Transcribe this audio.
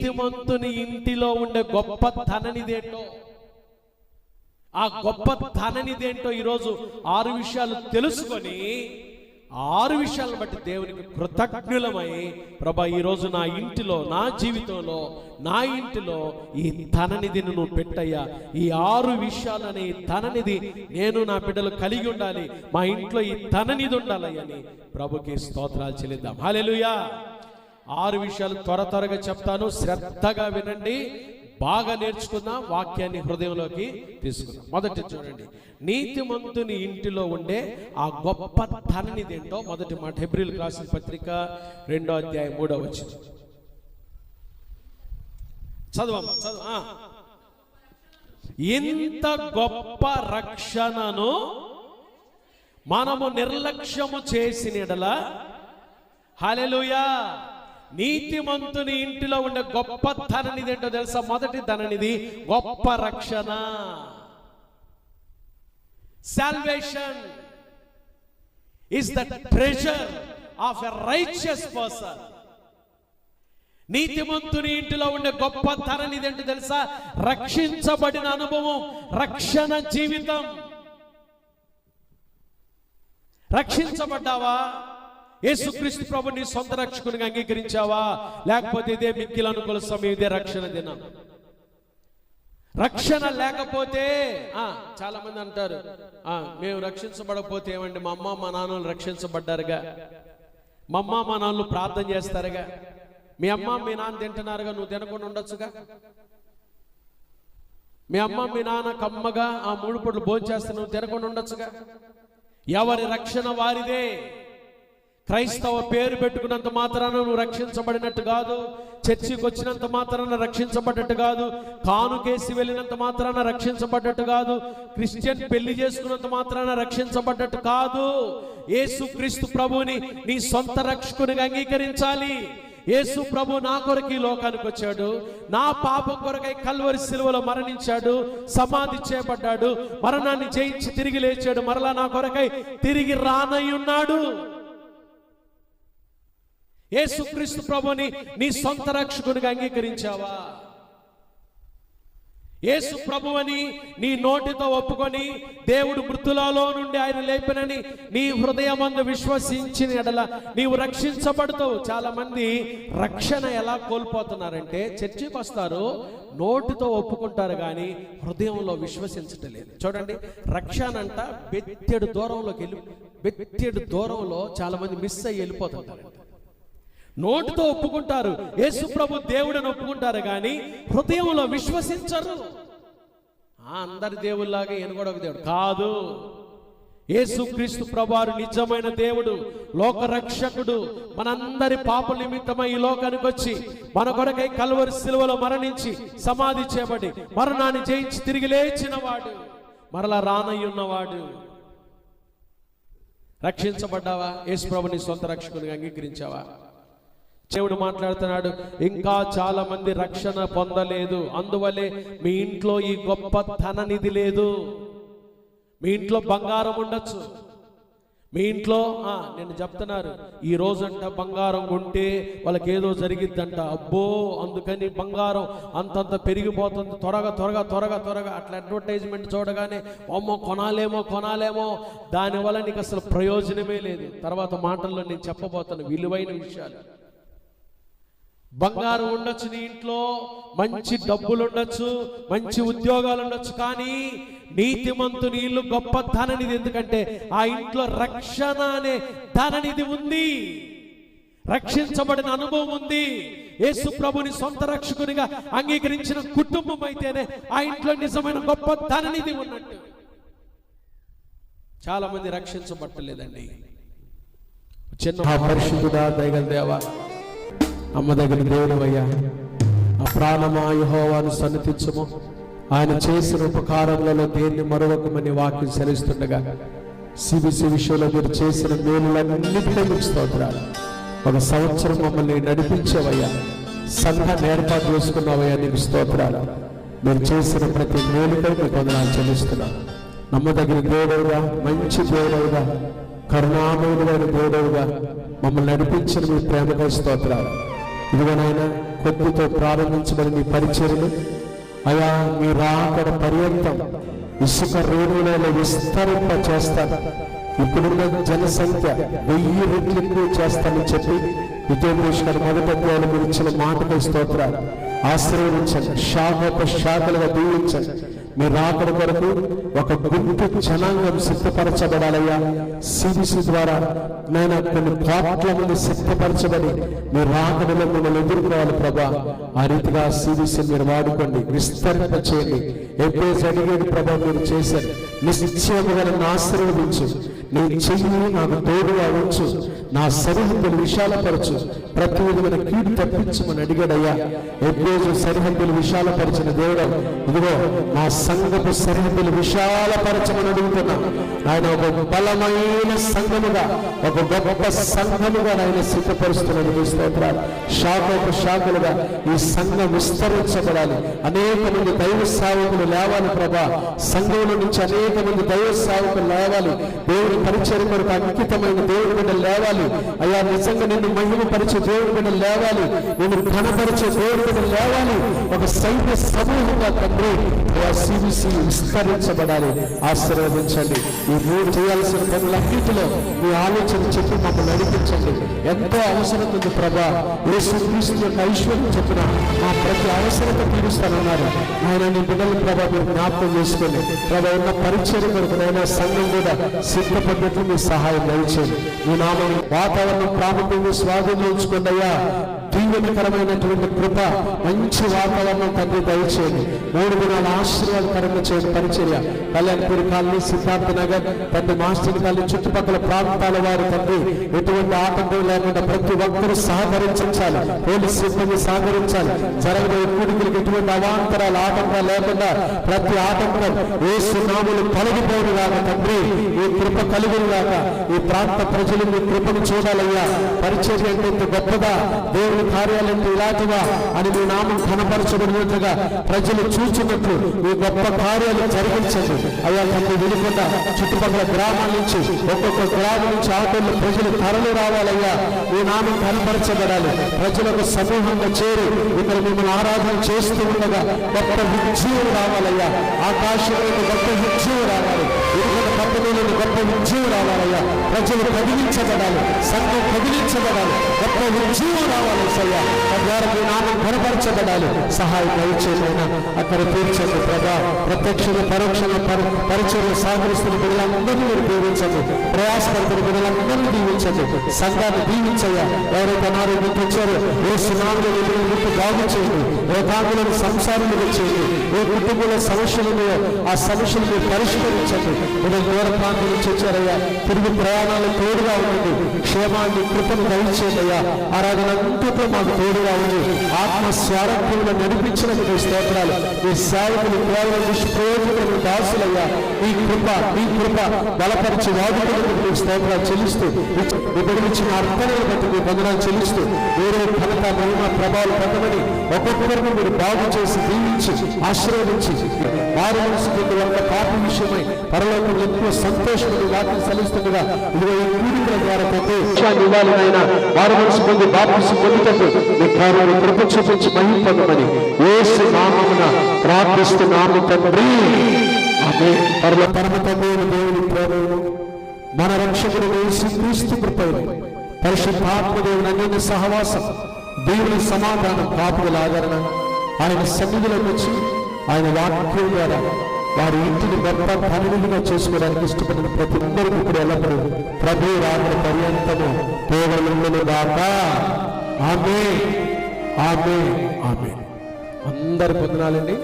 నీతిమంతుని ఇంటిలో ఉండే గొప్ప ధననిదేంటో? ఆ గొప్ప ధననిదేంటో ఈరోజు ఆరు విషయాలు తెలుసుకొని ఆరు విషయాలను బట్టి దేవునికి కృతజ్ఞులమై ప్రభా ఈరోజు నా ఇంటిలో నా జీవితంలో నా ఇంటిలో ఈ ధననిధిని నువ్వు పెట్టయ్యా. ఈ ఆరు విషయాలని ధననిధి నేను నా బిడ్డలు కలిగి ఉండాలి. మా ఇంట్లో ఈ ధననిధి అని ప్రభుకి స్తోత్రాలు చెల్లిద్దాం. హాలెలుయా ఆరు విషయాలు త్వర త్వరగా చెప్తాను. శ్రద్ధగా వినండి. బాగా నేర్చుకుందాం వాక్యాన్ని హృదయంలోకి తీసుకుందాం. మొదటి చూడండి. నీతిమంతుని ఇంటిలో ఉండే ఆ గొప్ప ధననిదేంటో మొదటి మాట. హెబ్రిల్ రాసిన పత్రిక రెండో అధ్యాయం మూడో వచ్చింది చదవమ్మ చదువు ఇంత గొప్ప రక్షణను మనము నిర్లక్ష్యము చేసిన ఎడల. హల్లెలూయా. నీతిమంతుని ఇంటిలో ఉండే గొప్ప ధననిది ఏంటో తెలుసా? మొదటి ధననిది గొప్ప రక్షణ. Salvation is the treasure of a righteous person నీతిమంతుని ఇంటిలో ఉండే గొప్ప ధననిది ఏంటో తెలుసా? రక్షించబడిన అనుభవం రక్షణ జీవితం. రక్షించబడ్డావా? యేసుక్రీస్తు ప్రభు నీ సొంత రక్షకునిగా అంగీకరించావా? లేకపోతే ఇదే మిక్కిలను అనుకూల సమయం ఇదే రక్షణ దినం. రక్షణ లేకపోతే ఆ చాలా మంది అంటారు ఆ మేము రక్షించబడకపోతే ఏమండి? మా అమ్మ మా నాన్నలు రక్షించబడ్డారుగా. మా అమ్మ మా నాన్నలు ప్రార్థన చేస్తారుగా. మీ అమ్మ మీ నాన్న తింటున్నారుగా నువ్వు తినకుండా ఉండొచ్చుగా? మీ అమ్మ మీ నాన్న కమ్మగా ఆ మూడు పొట్లు భోజనం చేస్తే నువ్వు తినకుండా ఉండొచ్చుగా? ఎవరి రక్షణ వారిదే? క్రైస్తవ పేరు పెట్టుకున్నంత మాత్రాన నువ్వు రక్షించబడినట్టు కాదు. చర్చికి వచ్చినంత మాత్రాన రక్షించబడ్డట్టు కాదు. కానుకేసి వెళ్ళినంత మాత్రాన రక్షించబడ్డట్టు కాదు. క్రిస్టియన్ పెళ్ళి చేసుకున్నంత మాత్రాన రక్షించబడ్డట్టు కాదు. ఏసుక్రీస్తు ప్రభుని నీ సొంత రక్షకునిగా అంగీకరించాలి. యేసు ప్రభు నా కొరకు ఈ లోకానికి వచ్చాడు. నా పాపం కొరకై కల్వరి సిలువలో మరణించాడు. సమాధి చేపడ్డాడు మరణాన్ని జయించి తిరిగి లేచాడు. మరలా నా కొరకై తిరిగి రానయ్యున్నాడు ఏసుక్రీస్తు ప్రభుని నీ సొంత రక్షకునిగా అంగీకరించావా? యేసు ప్రభువని నీ నోటితో ఒప్పుకొని దేవుడు మృతులలో నుండి ఆయన లేపినని నీ హృదయమందు విశ్వసించిన ఎడల నీవు రక్షించబడతావు. చాలా మంది రక్షణ ఎలా కోల్పోతున్నారంటే చర్చికి వస్తారు నోటితో ఒప్పుకుంటారు కానీ హృదయంలో విశ్వసించటం లేదు చూడండి రక్షణ అంట బెత్తెడు దూరంలోకి వెళ్ళి బెత్తెడు దూరంలో చాలా మంది మిస్ అయ్యి వెళ్ళిపోతుంటారంట. నోటితో ఒప్పుకుంటారు. యేసు ప్రభు దేవుడని ఒప్పుకుంటారు కానీ హృదయంలో విశ్వసించరు. ఆ, అందరి దేవుళ్ళలాగా ఈయన కూడా ఒక దేవుడు. కాదు. యేసు క్రీస్తు ప్రభువారు నిజమైన దేవుడు లోక రక్షకుడు మనందరి పాప నిమిత్తమై ఈ లోకానికి వచ్చి మన కొరకై కలువరి సిలువలో మరణించి సమాధి చేయబడి మరణాన్ని జయించి తిరిగి లేచినవాడు. మరలా రానయ్యున్నవాడు. రక్షించబడ్డావా? యేసు ప్రభుని సొంత రక్షకునిగా అంగీకరించావా? దేవుడు మాట్లాడుతున్నాడు ఇంకా చాలా మంది రక్షణ పొందలేదు. అందువల్లే మీ ఇంట్లో ఈ గొప్ప ధననిధి లేదు. మీ ఇంట్లో బంగారం ఉండొచ్చు. మీ ఇంట్లో నేను చెప్తున్నారు ఈ రోజంట బంగారం కొంటే వాళ్ళకి ఏదో జరిగిద్దంట. అబ్బో అందుకని బంగారం అంతంత పెరిగిపోతుంది. త్వరగా త్వరగా త్వరగా త్వరగా. అట్లా అడ్వర్టైజ్మెంట్ చూడగానే అమ్మో కొనాలేమో కొనాలేమో. దానివల్ల నీకు అసలు ప్రయోజనమే లేదు. తర్వాత మాటల్లో నేను చెప్పబోతాను విలువైన విషయాలు. బంగారం ఉండొచ్చు నీ ఇంట్లో మంచి డబ్బులు ఉండొచ్చు మంచి ఉద్యోగాలు ఉండొచ్చు కానీ నీతిమంతుని ఇల్లు గొప్ప ధననిధి. ఎందుకంటే ఆ ఇంట్లో రక్షణ అనే ధననిధి ఉంది. రక్షించబడిన అనుభవం ఉంది. యేసు ప్రభుని సొంత రక్షకునిగా అంగీకరించిన కుటుంబం అయితేనే ఆ ఇంట్లో నిజమైన గొప్ప ధననిధి ఉన్నట్టు. చాలా మంది రక్షించబట్టలేదండి. చిన్న పరిశుద్ధుడా దయగల దేవా అమ్మ దగ్గర దేవుడు అయ్యా ఆ ప్రాణమా యెహోవాను సన్నతించము ఆయన చేసిన ఉపకారములలో దేన్ని మరొకమని వాక్యం సెలవిస్తుండగా సిబిసి విషయంలో మీరు చేసిన మేలులన్నిటికీ మీకు స్తోత్రాలు. ఒక సంవత్సరం మమ్మల్ని నడిపించేవయ్యా. సంఘాన్ని ఏర్పాటు చేసుకున్నావయ్యా నీకు స్తోత్రాలు. మీరు చేసిన ప్రతి మేలుకై మీకు వందనాలు చెల్లిస్తున్నాను నమ్మదగిన దేవుడవుగా మంచి దేవుడవుగా కరుణామయుడైన దేవుడవుగా మమ్మల్ని నడిపించిన మీ ప్రేమకై స్తోత్రాలు. ఇదిగోనైనా కొద్దితో ప్రారంభించబడిన ఈ పరిచర్లు అయా మీ రాకడ పర్యంతం ఇసుక రేణులలో విస్తరింప చేస్తాను ఇప్పుడున్న జనసంఖ్య వెయ్యి రెట్లు ఎక్కువ చేస్తానని చెప్పి విజయభూష్ గారు మొదటి అధ్యాయులు మీరు మాటపై స్తోత్రాలు. ఆశీర్వదించండి శాఖ శాఖలుగా దీవించండి. మీ రాకడ కొరకు ఒక గుంపు జనాంగం సిద్ధపరచబడాలయ్యా. సిబిసి ద్వారా నేను కొన్ని కోట్ల మంది సిద్ధపరచబడి మీ రాకడలో మిమ్మల్ని ఎదుర్కోవాలి ప్రభా. ఆ రీతిగా సిబిసి మీరు వాడుకోండి విస్తరింప చేయండి. ఎప్పుడైతే అడిగేది ప్రభా మీరు చేశారు. నిశ్చయముగా నన్ను ఆశీర్వదించు. నీ చెయ్యి నాకు తోడుగా ఉంచు. నా సరిహద్దులు విశాలపరచు. ప్రతి విధమైన కీడు తప్పించమని అడిగాడయ్యా. ఎప్పుడో సరిహద్దులు విశాలపరిచిన దేవుడు ఇదిగో నా సంఘపు సరిహద్దులు విశాలపరచమని అడుగుతున్నాం. ఆయన ఒక బలమైన సంఘముగా ఒక గొప్ప సంఘముగా ఆయన సిద్ధపరుస్తున్నాడు మీ స్తోత్రాలు. శాఖకు శాఖలుగా ఈ సంఘం విస్తరించబడాలి. అనేక మంది దైవ సావకులు లేవాలి ప్రభా. సంఘంలో నుంచి అనేక మంది దైవ సావకులు లేవాలి. దేవుని పరిచయం కొరకు అంకితమైన దేవుడి బిడ్డలు లేవాలి. అయ్యా నిజంగా నిన్ను మహిమపరిచే దేవుడి బిడ్డలు లేవాలి. నిన్ను ఘనపరిచే దేవుడి బిడ్డలు లేవాలి. ఒక సైన్య సమూహంగా తండ్రి సిబిసి విస్తరించబడాలి. ఆశీర్వదించండి. ఈ మీరు చేయాల్సిన పనులన్నింటిలో మీ ఆలోచన చెప్పి మమ్మల్ని నడిపించండి. ఎంతో అవసరం ఉంది ప్రభా. యేసు క్రీస్తు యొక్క ఐశ్వర్యం చెప్పిన మా ప్రతి అవసరత తీరుస్తానన్నారు. ఆయన నీ బిడ్డలు ప్రభా మీరు జ్ఞాపకం చేసుకోండి ప్రభా ఉన్న పరిచయం కొరకు నైనా సంఘం కూడా సిద్ధపడ్డట్లు మీ సహాయం దయచేయండి. మీ నామం వాతావరణం ప్రాముఖ్యంగా స్వాధీనం ఉంచుకోండి దీవెనకరమైనటువంటి కృప మంచి వాతావరణం తండ్రి దయచేయండి. మూడు దినాల ఆశీర్వాదకరంగా చేయండి పరిచర్య. కళ్యాణపూరి కాలనీ సిద్ధార్థ నగర్ తండ్రి మాస్టర్ కాలనీ చుట్టుపక్కల ప్రాంతాల వారు తండ్రి ఎటువంటి ఆటంకం లేకుండా ప్రతి ఒక్కరూ సహకరించాలి. పోలీస్ సిబ్బంది సహకరించాలి. జరగబోయే కూడికలకు ఎటువంటి అవాంతరాలు ఆటంకాలు లేకుండా ప్రతి ఆటంకం ఏ సునాములు తొలగిపోయిన కాక తండ్రి ఈ కృప కలిగిన గాక ఈ ప్రాంత ప్రజలు మీ కృపను చూడాలయ్యా. పరిచర్య అంటే ఇంత గొప్పదా? దేవుని కార్యాలంటే ఇలాంటివా అని మీ నామం కనపరచబడినట్లుగా ప్రజలు చూచినట్లు మీ గొప్ప కార్యాలు జరిగించండి. అయ్యా తప్పు వెళ్ళకుండా చుట్టుపక్కల గ్రామాల నుంచి ఒక్కొక్క గ్రామం నుంచి ఆటోళ్ళు ప్రజలు తరలి రావాలయ్యా. మీ నామం కనపరచబడాలి. ప్రజలకు సమూహంగా చేరి ఇక్కడ మిమ్మల్ని ఆరాధన చేస్తూ ఉండగా గొప్ప విజయం రావాలయ్యా. ఆకాశంలో గొప్ప విజయం రావాలి. ఇరుకున్న పట్టణంలో గొప్ప విజయం రావాలయ్యా ప్రజలు కదిలించబడాలి. సంఘం కదిలించబడాలి. గొప్ప విజయం రావాలి సయ్యా తద్వారా మీ నామం కనపరచబడాలి సహాయం దయచేయమైనా అక్కడ తీర్చండి ప్రభా. ప్రత్యక్షంగా పరోక్షంగా పరి పరిచయం సాగరిస్తున్న బిడ్డలందరినీ మీరు దీవించండి. ప్రయాసపడుతున్న బిడ్డలందరినీ దీవించండి. సంఘాన్ని దీవించయ్యా. ఎవరైతే అనారోగ్యం వచ్చారో ఏ సునాములు గుర్తు బాగు చేయండి. ఏ భాగంలో సంసారం చేయండి. ఏ కుటుంబంలో సమస్యలు ఉన్నాయో ఆ సమస్యలు మీరు పరిష్కరించండి. మీరు దూర ప్రాంతం నుంచి వచ్చారయ్యా తిరిగి ప్రయాణాలు తోడుగా ఉండండి. క్షేమాన్ని కృపను దయచేయయ్యా ఆరాధన అంతట్లో మాకు తోడుగా ఉంది ఆత్మ స్వారథ్యంలో నడిపించిన మీ స్తోత్రాలు. ఈ సేవకులు కేవలం నిష్ప్రయోజకులు దాసులయ్యా. ఈ కృప ఈ కృప బలపరిచి వాదుకులకు మీ స్తోత్రాలు చెల్లిస్తూ విభజించిన బిడ్డలిచ్చిన అర్థాలను బట్టి మీ బంధనాలు చెల్లిస్తూ వేరే ఘనత మహిమ ప్రభావం పొందమని ఒక్కొక్కరిని మీరు బాగు చేసి దీవించి ఆశీర్వదించి వారి మనసు వంట పాప విషయమై పర్వ పరలోకంలో ఎక్కువ సంతోషం వాటిని సలిస్తుండగా ఇదిగో ఈ కూడికల ద్వారా ప్రతి విషయాన్ని ఇవ్వాలి నాయన వారి మనసు పొంది బాప్తిసి పొందుటకు మీ కార్యాలు కృప చూపించి మహిమ ఏసు నామమున ప్రార్థిస్తున్నాము తండ్రి. ఆమె పరమ పరమ తండ్రి దేవుని ప్రేమను మన రక్షకుడు యేసు క్రీస్తు కృపను పరిశుద్ధాత్మ దేవుని అన్యోన్య సహవాసం దేవుని సమాధానం పాపల ఆదరణ ఆయన సన్నిధిలోకి వచ్చి ఆయన వాక్యం ద్వారా వారి ఇంటిని గొప్ప పనులుగా చేసుకోవడానికి ఇష్టపడిన ప్రతి ఒక్కరికి ఇప్పుడు ఎల్లప్పుడూ ప్రభు రాత్రి పర్యంతము కేవలం దాకా ఆమె ఆమె ఆమె అందరు పొందనాలండి